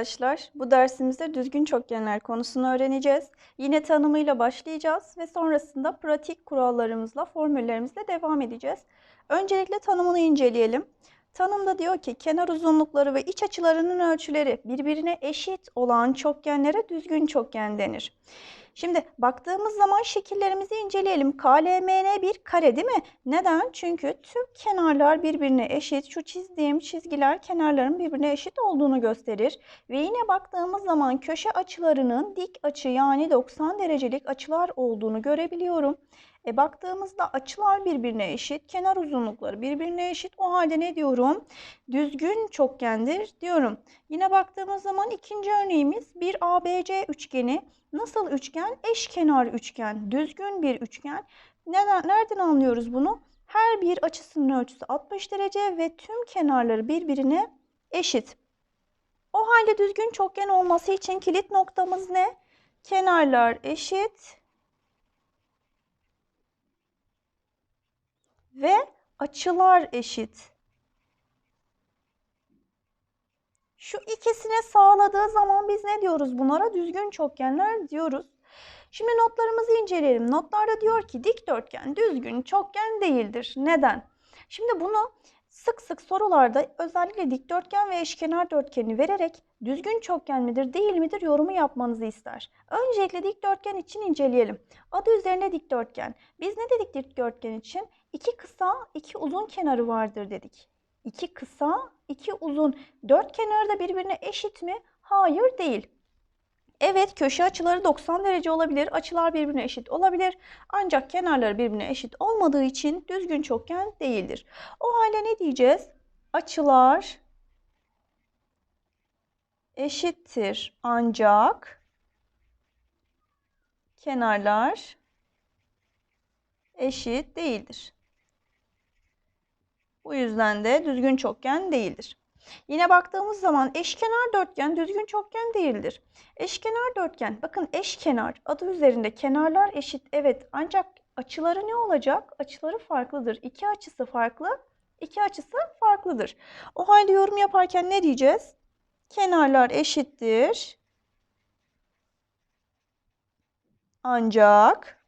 arkadaşlar. Bu dersimizde düzgün çokgenler konusunu öğreneceğiz. Yine tanımıyla başlayacağız ve sonrasında pratik kurallarımızla, formüllerimizle devam edeceğiz. Öncelikle tanımını inceleyelim. Tanımda diyor ki kenar uzunlukları ve iç açılarının ölçüleri birbirine eşit olan çokgenlere düzgün çokgen denir. Şimdi baktığımız zaman şekillerimizi inceleyelim. KLMN bir kare değil mi? Neden? Çünkü tüm kenarlar birbirine eşit. Şu çizdiğim çizgiler kenarların birbirine eşit olduğunu gösterir. Ve yine baktığımız zaman köşe açılarının dik açı yani 90 derecelik açılar olduğunu görebiliyorum. E baktığımızda açılar birbirine eşit, kenar uzunlukları birbirine eşit. O halde ne diyorum? Düzgün çokgendir diyorum. Yine baktığımız zaman ikinci örneğimiz bir ABC üçgeni. Nasıl üçgen? Eşkenar üçgen, düzgün bir üçgen. Neden, nereden anlıyoruz bunu? Her bir açısının ölçüsü 60 derece ve tüm kenarları birbirine eşit. O halde düzgün çokgen olması için kilit noktamız ne? Kenarlar eşit ve açılar eşit. Şu ikisini sağladığı zaman biz ne diyoruz bunlara? Düzgün çokgenler diyoruz. Şimdi notlarımızı inceleyelim. Notlarda diyor ki dikdörtgen düzgün çokgen değildir. Neden? Şimdi bunu sık sık sorularda özellikle dikdörtgen ve eşkenar dörtgeni vererek düzgün çokgen midir değil midir yorumu yapmanızı ister. Öncelikle dikdörtgen için inceleyelim. Adı üzerine dikdörtgen. Biz ne dedik dikdörtgen için? İki kısa, iki uzun kenarı vardır dedik. İki kısa, iki uzun. Dört kenarı da birbirine eşit mi? Hayır değil. Evet köşe açıları 90 derece olabilir. Açılar birbirine eşit olabilir. Ancak kenarları birbirine eşit olmadığı için düzgün çokgen değildir. O halde ne diyeceğiz? Açılar eşittir ancak kenarlar eşit değildir. Bu yüzden de düzgün çokgen değildir. Yine baktığımız zaman eşkenar dörtgen düzgün çokgen değildir. Eşkenar dörtgen, bakın eşkenar adı üzerinde kenarlar eşit evet ancak açıları ne olacak? Açıları farklıdır. İki açısı farklı, iki açısı farklıdır. O halde yorum yaparken ne diyeceğiz? Kenarlar eşittir. Ancak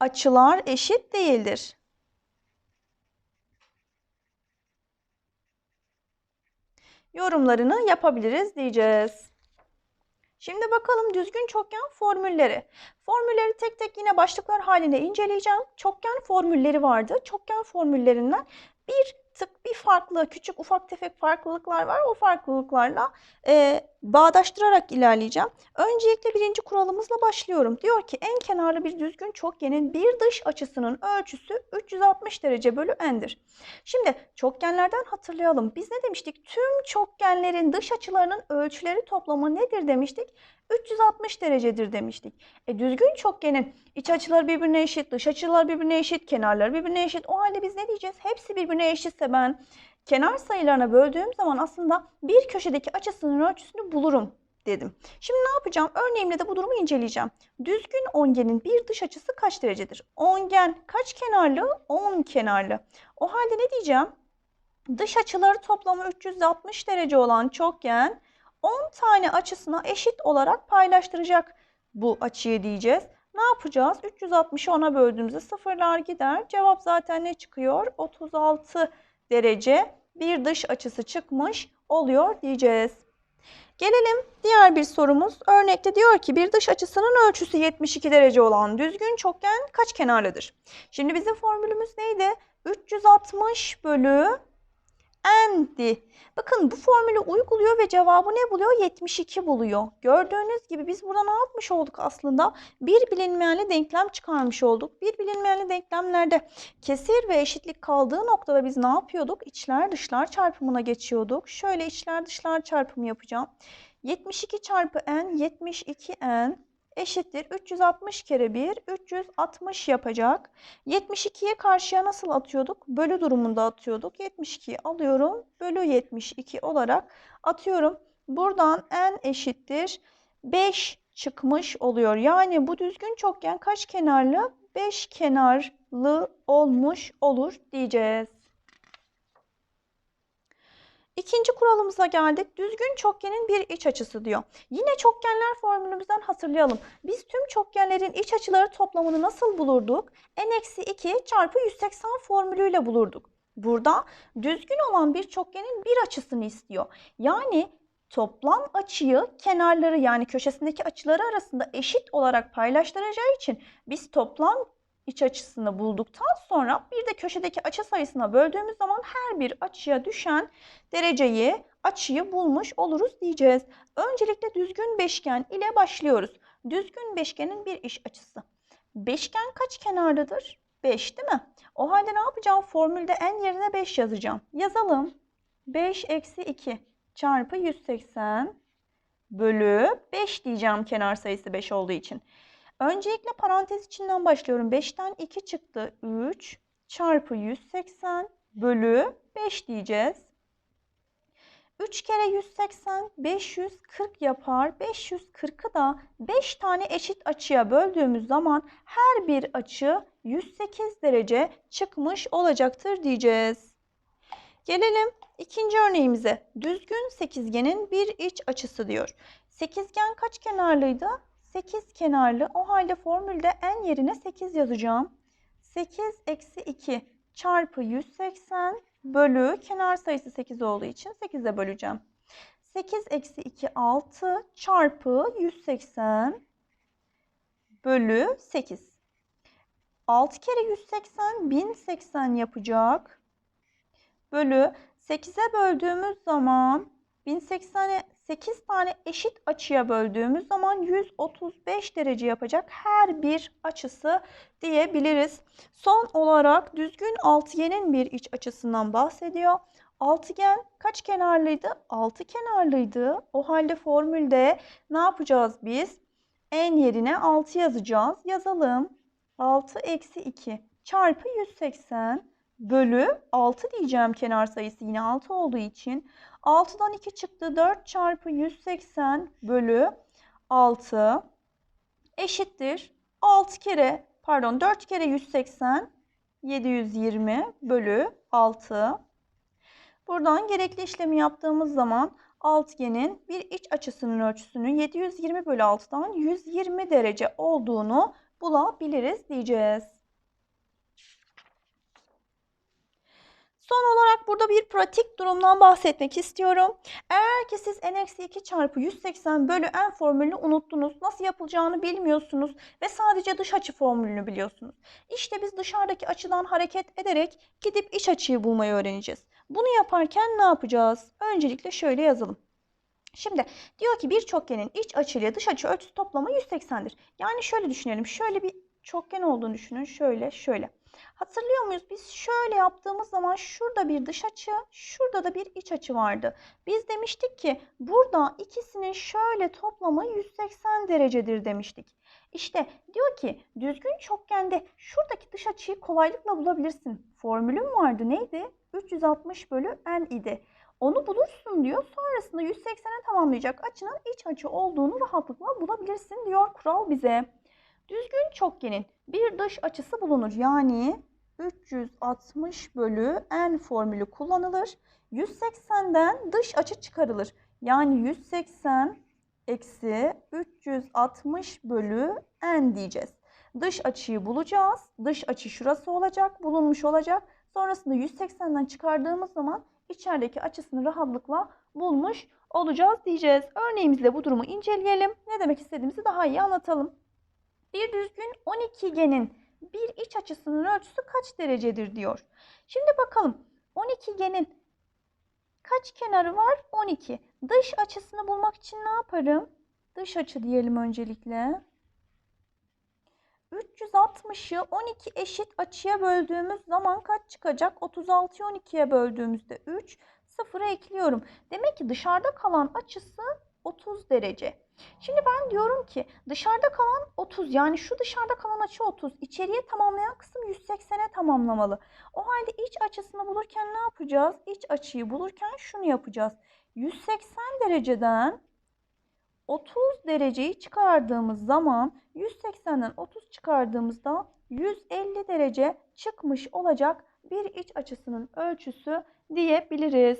açılar eşit değildir. Yorumlarını yapabiliriz diyeceğiz. Şimdi bakalım düzgün çokgen formülleri. Formülleri tek tek yine başlıklar halinde inceleyeceğim. Çokgen formülleri vardı. Çokgen formüllerinden bir tık bir farklı küçük ufak tefek farklılıklar var. O farklılıklarla e, bağdaştırarak ilerleyeceğim. Öncelikle birinci kuralımızla başlıyorum. Diyor ki en kenarlı bir düzgün çokgenin bir dış açısının ölçüsü 360 derece bölü n'dir. Şimdi çokgenlerden hatırlayalım. Biz ne demiştik? Tüm çokgenlerin dış açılarının ölçüleri toplamı nedir demiştik? 360 derecedir demiştik. E, düzgün çokgenin iç açıları birbirine eşit, dış açılar birbirine eşit, kenarları birbirine eşit. O halde biz ne diyeceğiz? Hepsi birbirine eşitse ben kenar sayılarına böldüğüm zaman aslında bir köşedeki açısının ölçüsünü bulurum dedim. Şimdi ne yapacağım? Örneğimle de bu durumu inceleyeceğim. Düzgün ongenin bir dış açısı kaç derecedir? Ongen kaç kenarlı? 10 kenarlı. O halde ne diyeceğim? Dış açıları toplamı 360 derece olan çokgen 10 tane açısına eşit olarak paylaştıracak bu açıyı diyeceğiz. Ne yapacağız? 360'ı 10'a böldüğümüzde sıfırlar gider. Cevap zaten ne çıkıyor? 36 derece bir dış açısı çıkmış oluyor diyeceğiz. Gelelim diğer bir sorumuz. Örnekte diyor ki bir dış açısının ölçüsü 72 derece olan düzgün çokgen kaç kenarlıdır? Şimdi bizim formülümüz neydi? 360 bölü n'di. Bakın bu formülü uyguluyor ve cevabı ne buluyor? 72 buluyor. Gördüğünüz gibi biz burada ne yapmış olduk aslında? Bir bilinmeyenli denklem çıkarmış olduk. Bir bilinmeyenli denklemlerde kesir ve eşitlik kaldığı noktada biz ne yapıyorduk? İçler dışlar çarpımına geçiyorduk. Şöyle içler dışlar çarpımı yapacağım. 72 çarpı n 72 n eşittir 360 kere 1 360 yapacak. 72'ye karşıya nasıl atıyorduk? Bölü durumunda atıyorduk. 72'yi alıyorum. Bölü 72 olarak atıyorum. Buradan n eşittir 5 çıkmış oluyor. Yani bu düzgün çokgen kaç kenarlı? 5 kenarlı olmuş olur diyeceğiz. İkinci kuralımıza geldik. Düzgün çokgenin bir iç açısı diyor. Yine çokgenler formülümüzden hatırlayalım. Biz tüm çokgenlerin iç açıları toplamını nasıl bulurduk? n-2 çarpı 180 formülüyle bulurduk. Burada düzgün olan bir çokgenin bir açısını istiyor. Yani toplam açıyı kenarları yani köşesindeki açıları arasında eşit olarak paylaştıracağı için biz toplam iç açısını bulduktan sonra bir de köşedeki açı sayısına böldüğümüz zaman her bir açıya düşen dereceyi, açıyı bulmuş oluruz diyeceğiz. Öncelikle düzgün beşgen ile başlıyoruz. Düzgün beşgenin bir iç açısı. Beşgen kaç kenarlıdır? 5 değil mi? O halde ne yapacağım? Formülde n yerine 5 yazacağım. Yazalım. 5 eksi 2 çarpı 180 bölü 5 diyeceğim kenar sayısı 5 olduğu için. Öncelikle parantez içinden başlıyorum. 5'ten 2 çıktı. 3 çarpı 180 bölü 5 diyeceğiz. 3 kere 180 540 yapar. 540'ı da 5 tane eşit açıya böldüğümüz zaman her bir açı 108 derece çıkmış olacaktır diyeceğiz. Gelelim ikinci örneğimize. Düzgün sekizgenin bir iç açısı diyor. Sekizgen kaç kenarlıydı? 8 kenarlı. O halde formülde n yerine 8 yazacağım. 8 eksi 2 çarpı 180 bölü kenar sayısı 8 olduğu için 8'e böleceğim. 8 eksi 2 6 çarpı 180 bölü 8. 6 kere 180 1080 yapacak. Bölü 8'e böldüğümüz zaman 1080'e 8 tane eşit açıya böldüğümüz zaman 135 derece yapacak her bir açısı diyebiliriz. Son olarak düzgün altıgenin bir iç açısından bahsediyor. Altıgen kaç kenarlıydı? 6 kenarlıydı. O halde formülde ne yapacağız biz? n yerine 6 yazacağız. Yazalım. 6 eksi 2 çarpı 180 bölü 6 diyeceğim kenar sayısı yine 6 olduğu için. 6'dan 2 çıktı. 4 çarpı 180 bölü 6 eşittir. 6 kere pardon 4 kere 180 720 bölü 6. Buradan gerekli işlemi yaptığımız zaman altıgenin bir iç açısının ölçüsünün 720 bölü 6'dan 120 derece olduğunu bulabiliriz diyeceğiz. Son olarak burada bir pratik durumdan bahsetmek istiyorum. Eğer ki siz n-2 çarpı 180 bölü n formülünü unuttunuz, nasıl yapılacağını bilmiyorsunuz ve sadece dış açı formülünü biliyorsunuz. İşte biz dışarıdaki açıdan hareket ederek gidip iç açıyı bulmayı öğreneceğiz. Bunu yaparken ne yapacağız? Öncelikle şöyle yazalım. Şimdi diyor ki bir çokgenin iç açı ile dış açı ölçüsü toplamı 180'dir. Yani şöyle düşünelim. Şöyle bir çokgen olduğunu düşünün. Şöyle, şöyle. Hatırlıyor muyuz? Biz şöyle yaptığımız zaman şurada bir dış açı, şurada da bir iç açı vardı. Biz demiştik ki burada ikisinin şöyle toplamı 180 derecedir demiştik. İşte diyor ki düzgün çokgende şuradaki dış açıyı kolaylıkla bulabilirsin. Formülüm vardı neydi? 360 bölü n idi. Onu bulursun diyor. Sonrasında 180'e tamamlayacak açının iç açı olduğunu rahatlıkla bulabilirsin diyor kural bize. Düzgün çokgenin bir dış açısı bulunur. Yani 360 bölü n formülü kullanılır. 180'den dış açı çıkarılır. Yani 180 eksi 360 bölü n diyeceğiz. Dış açıyı bulacağız. Dış açı şurası olacak, bulunmuş olacak. Sonrasında 180'den çıkardığımız zaman içerideki açısını rahatlıkla bulmuş olacağız diyeceğiz. Örneğimizle bu durumu inceleyelim. Ne demek istediğimizi daha iyi anlatalım. Bir düzgün 12 genin bir iç açısının ölçüsü kaç derecedir diyor. Şimdi bakalım 12 genin kaç kenarı var? 12. Dış açısını bulmak için ne yaparım? Dış açı diyelim öncelikle. 360'ı 12 eşit açıya böldüğümüz zaman kaç çıkacak? 36'yı 12'ye böldüğümüzde 3, 0'a ekliyorum. Demek ki dışarıda kalan açısı 30 derece. Şimdi ben diyorum ki dışarıda kalan 30 yani şu dışarıda kalan açı 30. İçeriye tamamlayan kısım 180'e tamamlamalı. O halde iç açısını bulurken ne yapacağız? İç açıyı bulurken şunu yapacağız. 180 dereceden 30 dereceyi çıkardığımız zaman 180'den 30 çıkardığımızda 150 derece çıkmış olacak bir iç açısının ölçüsü diyebiliriz.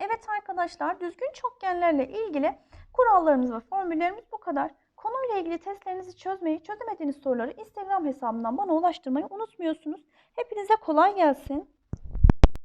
Evet arkadaşlar düzgün çokgenlerle ilgili kurallarımız ve formüllerimiz bu kadar. Konuyla ilgili testlerinizi çözmeyi, çözemediğiniz soruları Instagram hesabından bana ulaştırmayı unutmuyorsunuz. Hepinize kolay gelsin.